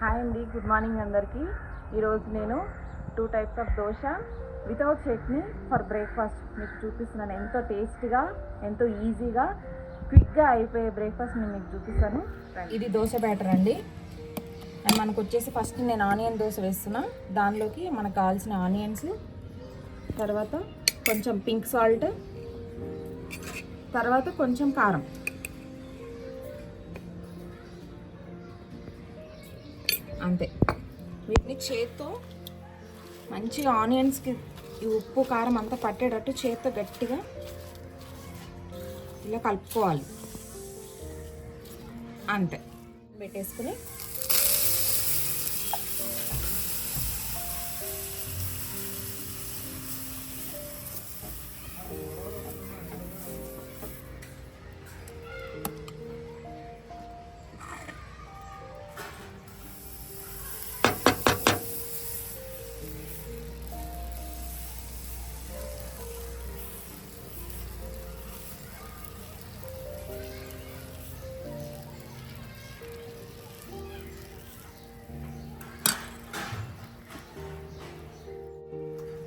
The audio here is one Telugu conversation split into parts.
హాయ్ అండి గుడ్ మార్నింగ్ అందరికీ. ఈరోజు నేను two types of dosa without chutney for breakfast. మీకు చూపిస్తున్నాను ఎంతో టేస్టీగా ఎంతో ఈజీగా క్విక్గా అయిపోయే బ్రేక్ఫాస్ట్ నేను మీకు చూపిస్తాను. ఇది దోశ బ్యాటర్ అండి. అండ్ మనకు వచ్చేసి ఫస్ట్ నేను ఆనియన్ దోశ వేస్తున్నా. దానిలోకి మనకు కావాల్సిన ఆనియన్స్ తర్వాత కొంచెం పింక్ సాల్ట్ తర్వాత కొంచెం కారం. అంతే. వీటిని చేత్తో మంచిగా ఆనియన్స్కి ఈ ఉప్పు కారం అంతా పట్టేటట్టు చేత్తో గట్టిగా ఇలా కలుపుకోవాలి. అంతే. పెట్టేసుకుని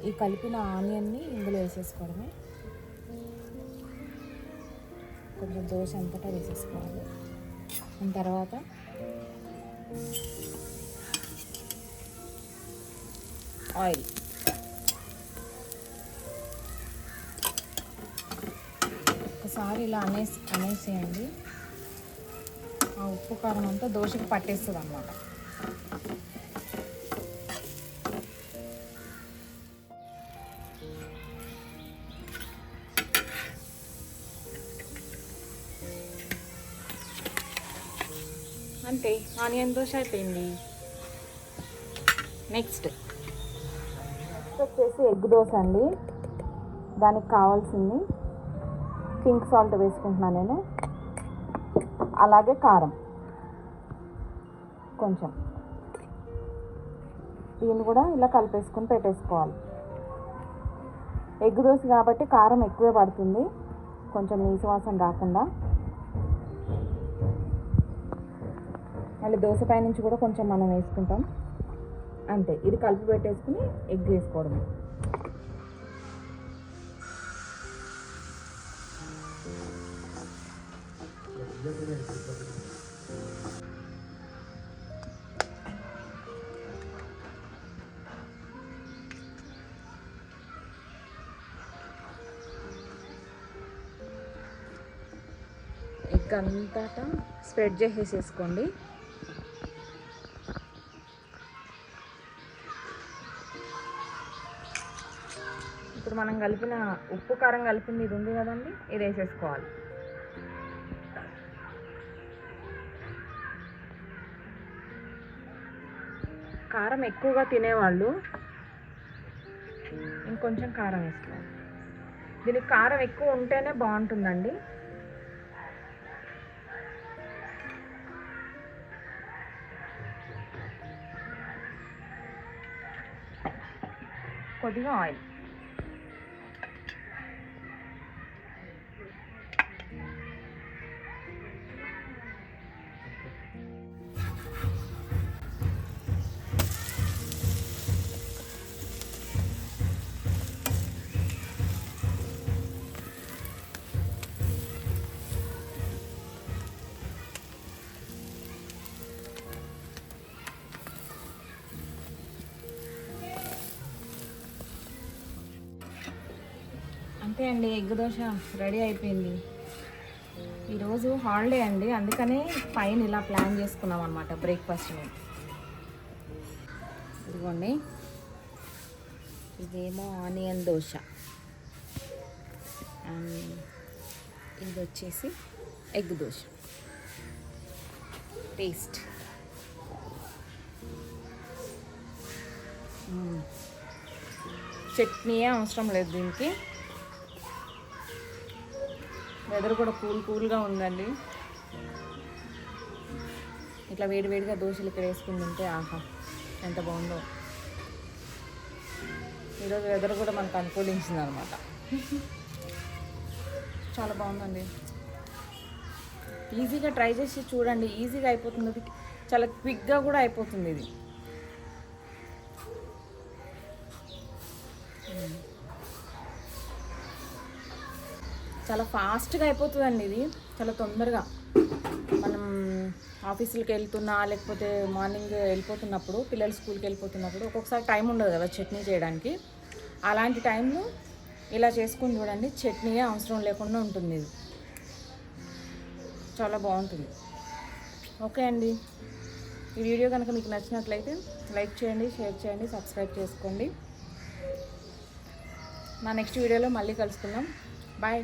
ఈ కలిపిన ఆనియన్ని ఇందులో వేసేసుకోవడమే. కొంచెం దోశ అంతటా వేసేసుకోవాలి. దాని తర్వాత ఆయిల్. ఒకసారి ఇలా అనేసి అనేసేయండి. ఆ ఉప్పు కారం అంతా దోశకు పట్టేస్తుంది అన్నమాట అంతే ఆనియన్ దోశ అయిపోయింది? నెక్స్ట్ వచ్చేసి ఎగ్ దోశ అండి. దానికి కావాల్సింది పింక్ సాల్ట్ వేసుకుంటున్నాను నేను. అలాగే కారం. కొంచెం. దీన్ని కూడా ఇలా కలిపేసుకొని పెట్టేసుకోవాలి. ఎగ్ దోశ కాబట్టి కారం ఎక్కువే పడుతుంది. కొంచెం నీసువాసన రాకుండా. మళ్ళీ దోశ పై నుంచి కూడా కొంచెం మనం వేసుకుంటాం. అంతే. ఇది కలిపి పెట్టేసుకుని ఎగ్ వేసుకోవడం ఎగ్ అంతటా స్ప్రెడ్ చేసేసేసుకోండి ఇప్పుడు మనం కలిపిన ఉప్పు కారం కలిపింది ఇది ఉంది కదండి ఇది వేసేసుకోవాలి. కారం ఎక్కువగా తినేవాళ్ళు ఇంకొంచెం కారం వేసుకోవాలి. దీనికి కారం ఎక్కువ ఉంటేనే బాగుంటుందండి. కొద్దిగా ఆయిల్. ఓకే అండి ఎగ్ దోశ రెడీ అయిపోయింది. ఈరోజు హాలిడే అండి అందుకనే పైన ఇలా ప్లాన్ చేసుకున్నాం అనమాట బ్రేక్ఫాస్ట్ మేము ఇదిగోండి ఇదేమో ఆనియన్ దోశ. అండ్ ఇది వచ్చేసి ఎగ్ దోశ. టేస్ట్ చట్నీయే అవసరం లేదు దీనికి. వెదర్ కూడా కూల్ కూల్గా ఉందండి. ఇట్లా వేడివేడిగా దోశలు ఇక్కడ వేసుకుని తింటే ఆహా ఎంత బాగుందో. ఈరోజు వెదర్ కూడా మనకు అనుకూలించింది అనమాట చాలా బాగుందండి. ఈజీగా ట్రై చేసి చూడండి. ఈజీగా అయిపోతుంది. చాలా క్విక్గా కూడా అయిపోతుంది ఇది. చాలా ఫాస్ట్గా అయిపోతుందండి ఇది. చాలా తొందరగా. మనం ఆఫీసులకి వెళ్తున్నా లేకపోతే మార్నింగ్ వెళ్ళిపోతున్నప్పుడు పిల్లలు స్కూల్కి వెళ్ళిపోతున్నప్పుడు ఒక్కొక్కసారి టైం ఉండదు కదా చట్నీ చేయడానికి. అలాంటి టైంలో ఇలా చేసుకుని చూడండి చట్నీయే అవసరం లేకుండా ఉంటుంది ఇది. చాలా బాగుంటుంది. ఓకే అండి. ఈ వీడియో కనుక మీకు నచ్చినట్లయితే లైక్ చేయండి షేర్ చేయండి సబ్స్క్రైబ్ చేసుకోండి. నా నెక్స్ట్ వీడియోలో మళ్ళీ కలుసుకుందాం. బాయ్.